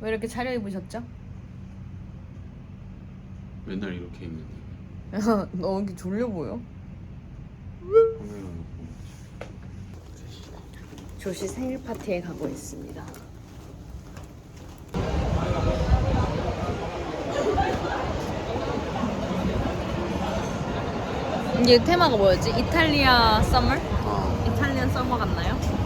왜 이렇게 차려입으셨죠? 맨날 이렇게 입는데 너 이렇게 졸려 보여? 카메라 놓고 조시 생일 파티에 가고 있습니다. 이게 테마가 뭐였지? 이탈리아 서머? 아 이탈리안 서머 같나요?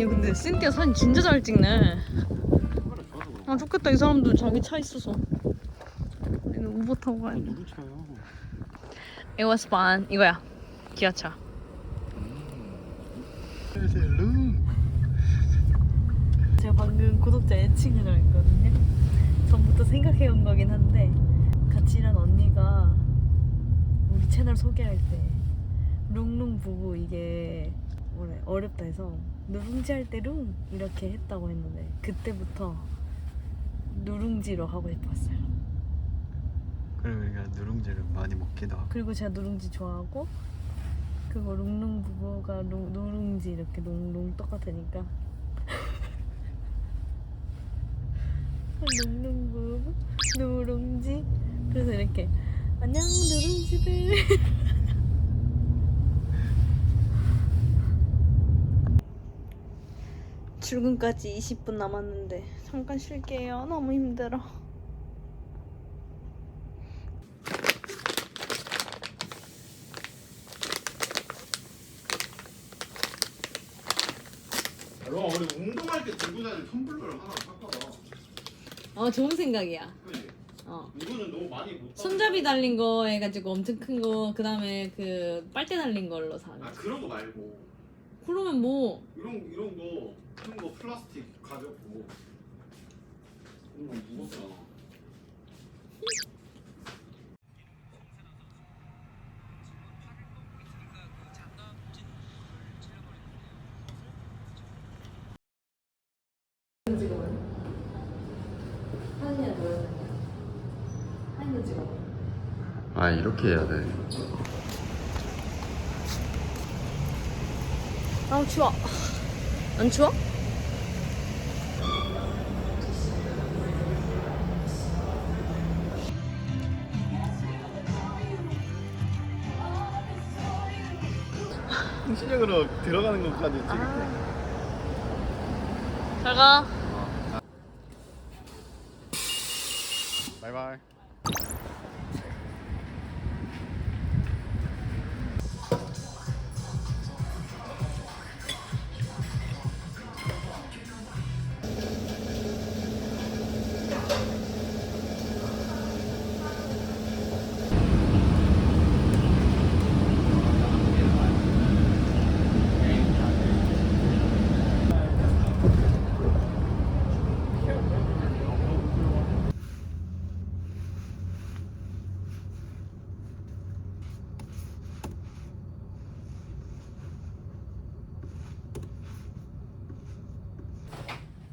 아니 근데 신티아 사진 진짜 잘 찍네. 아 좋겠다 이 사람도 자기 차 있어서. 얘는 우버 타고 가야 돼. 누구 차요? It was fun. 이거야. 기아차. 룸. 제가 방금 구독자 애칭을 했거든요. 전부터 생각해온 거긴 한데 같이 일한 언니가 우리 채널 소개할 때 룽룽 부부 이게 뭐래 어렵다 해서 누룽지 할 때 룽 이렇게 했다고 했는데 그때부터 누룽지로 하고 싶었어요. 그리고 우리가 누룽지를 많이 먹기도 하고. 그리고 제가 누룽지 좋아하고 그거 룽룽 부부가 룽, 누룽지 이렇게 룽룽 똑같으니까 룽룽 부부 누룽지 그래서 이렇게 안녕 누룽지들 출근까지 20분 남았는데 잠깐 쉴게요. 너무 힘들어. 너 우리 운동할 때 들고 다니는 텀블러를 하나 샀거든. 어 좋은 생각이야. 그지? 어. 이거는 너무 많이 못 손잡이 달린 거 해가지고 엄청 큰 거, 그 다음에 그 빨대 달린 걸로 사. 아 그런 거 말고 그러면 뭐, 이런 이런 거큰거 플라스틱 가볍고 이런 거 무겁잖아. 아 이렇게 해야 돼 아우, 추워. 안 추워? 신형으로 들어가는 것까지 찍을게. 잘 가. 바이바이.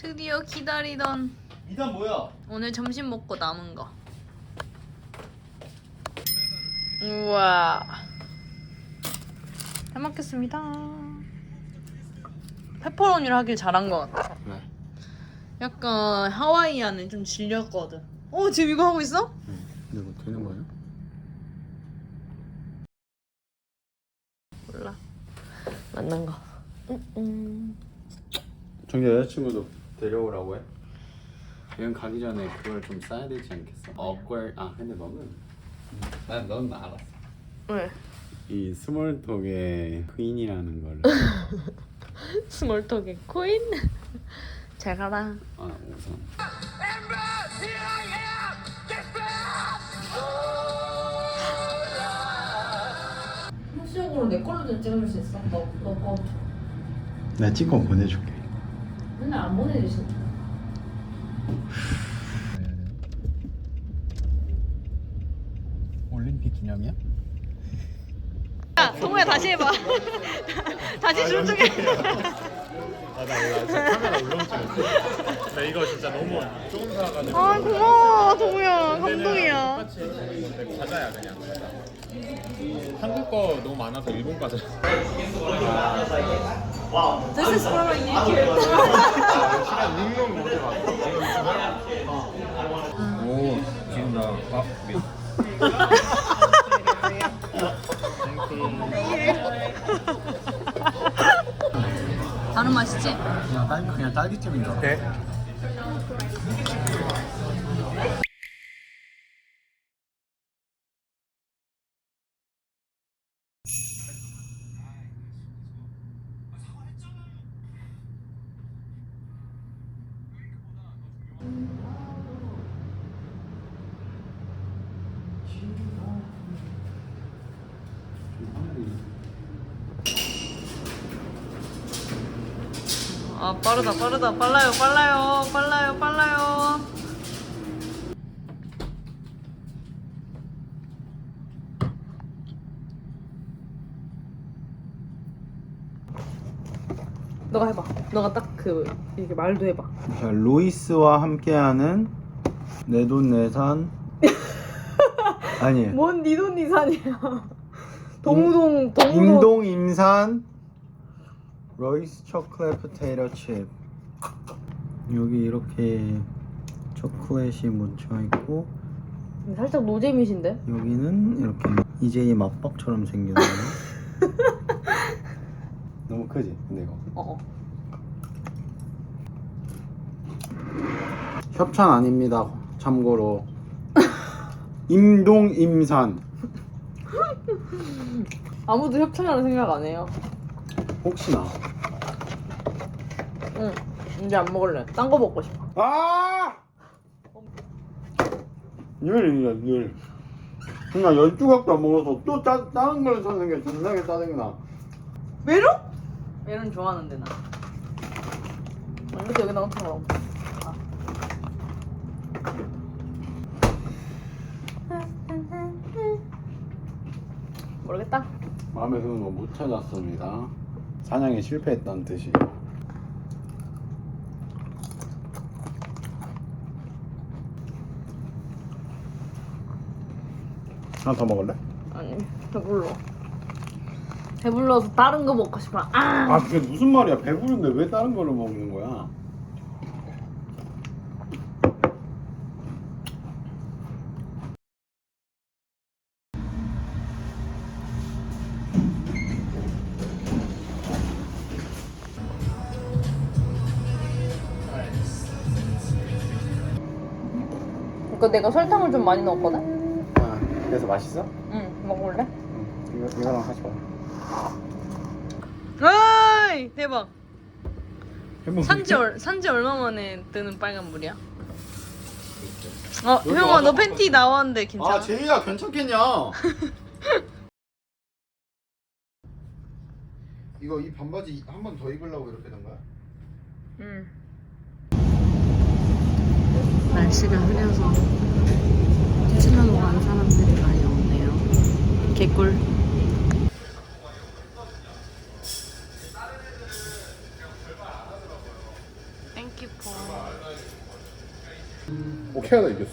드디어 기다리던 이단 뭐야? 오늘 점심 먹고 남은 거. 우와. 잘 먹겠습니다. 페퍼로니를 하길 잘한 것 같아. 왜? 약간 하와이안은 좀 질렸거든. 어 지금 이거 하고 있어? 근데 뭐 되는 거예요? 몰라. 만난 거. 음, 정규 여자친구도 데려오라고 해? 여행 가기 전에 그걸 좀 싸야 되지 않겠어? awkward 아 근데 너는 난넌 알았어 왜? 이 스몰톡의 퀸이라는 걸 스몰톡의 코인? 잘 가라. 아, 우선 내 걸로 좀 찍어줄 수 있어? 너, 너 거. 내가 찍어 보내줄게 맨날 안 보내주시. 올림픽 기념이야? 야, 동호야 다시 해봐. 다시 출중해. 아나 카메라 울렁증. 나 이거 진짜 너무 조금 사가지고. 아 고마워 동호야 감동이야. 똑같이 과자야 그냥. 한국 거 너무 많아서 일본 과자. This is for my YouTube. 오 지금 나 밥. 다른 맛이지? 그냥 딸기 그냥 딸기잼인 줄 알아 네. 아 빠르다 빠르다 빨라요 빨라요 빨라요 빨라요. 너가 해봐. 너가 딱 그 이렇게 말도 해봐. 자, 로이스와 함께하는 내 돈 내산 아니 뭔 니돈 니산이야. 동우동 동우동. 임동 임산 로이스 초콜릿 포테이토 칩 여기 이렇게 초콜릿이 묻혀 있고 살짝 노잼이신데? 여기는 이렇게 이제 이 맛박처럼 생겼네 너무 크지 근데 이거 어. 협찬 아닙니다 참고로 임동 임산 아무도 협찬이라는 생각 안 해요. 혹시나 응. 이제 안 먹을래. 딴 거 먹고 싶어. 아! 늘이야 늘 그냥 12각도 안 먹어서 또 따, 다른 걸 사는 게 존나게 짜증나 메론? 메론 좋아하는데 나. 아, 이렇게 여기다가 쳐. 아. 모르겠다. 마음에 드는 거 못 찾았습니다 사냥에 실패했다는 뜻이에요 하나 더 먹을래? 아니 배불러. 배불러서 다른 거 먹고 싶어. 아. 아 그게 무슨 말이야 배부른데 왜 다른 걸로 먹는 거야 이거 내가 설탕을 좀 많이 넣었거든. 아 그래서 맛있어? 응 먹을래? 응 이거, 이거랑 같이 먹어 어이 대박. 산지 얼 산지 얼마 만에 뜨는 빨간 물이야? 어 여기 형아 와서 너 팬티 나왔는데 괜찮아? 아 제이야 괜찮겠냐 이거 이 반바지 한 번 더 입으려고 이렇게 된 거야? 응. 날씨가 흐려서 치마로 간 사람들이 많이 없네요. 개꿀. Thank you for 오 캐나다 이겼어.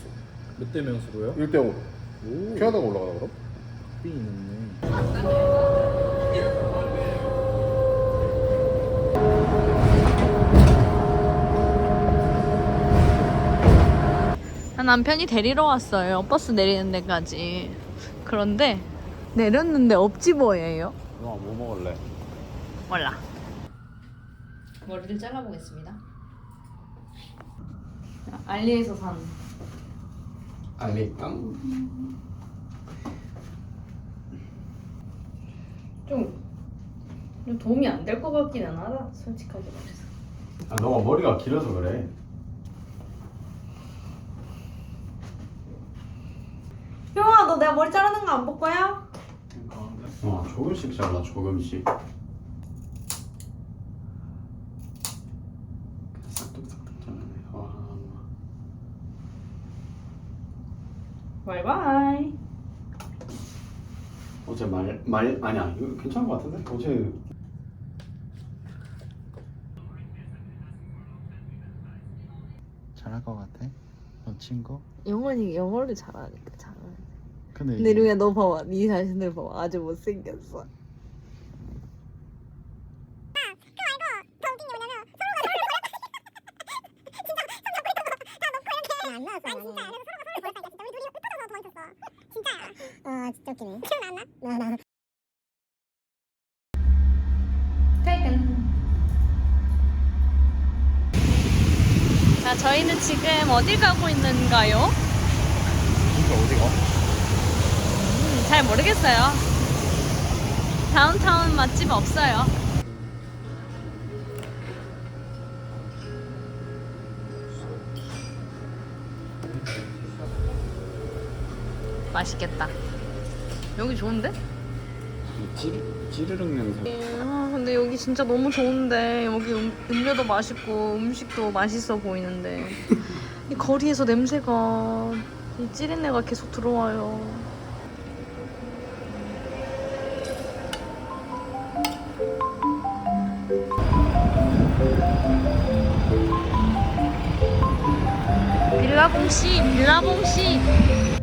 몇 대 명수로요? 1대 0으로. 오. 캐나다가 올라가나 그럼? 삐 있네. 남편이 데리러 왔어요. 버스 내리는 데까지. 그런데 내렸는데 업지버예요. 너뭐 먹을래? 몰라. 머리를 잘라보겠습니다. 알리에서 산 알리깡? 좀 도움이 안 될 것 같기는 하다. 솔직하게 말해서. 아 너가 머리가 길어서 그래 형아, 너 내가 머리 자르는 거 안 볼 거야? 어 조금씩 잘라 조금씩 싹둑싹둑 잘라내 와 바이바이. 어제 말, 말 아니야 이거 괜찮은 것 같은데? 어제 잘할 것 같아? 너 친구? 영원히 영어를 잘하니까 잘하 네. 근데 근데 루야 너 봐봐, 네 자신을 봐봐, 아주 못생겼어. 안 나왔어 나는. 진짜 그래서 서로가 서로를 버렸다니까 진짜 우리 둘이 흩어져서 더 있었어. 진짜야. 아 진짜 웃기네. 기억나? 나 나. 퇴근. 자, 저희는 지금 어딜 가고 있는가요? 진짜 어디가? 음, 잘 모르겠어요. 다운타운 맛집 없어요. 맛있겠다. 여기 좋은데? 찌르, 찌르륵 냄새 아, 근데 여기 진짜 너무 좋은데 여기 음, 음료도 맛있고 음식도 맛있어 보이는데 이 거리에서 냄새가 이 찌린내가 계속 들어와요. 빌라봉씨, 빌라봉씨.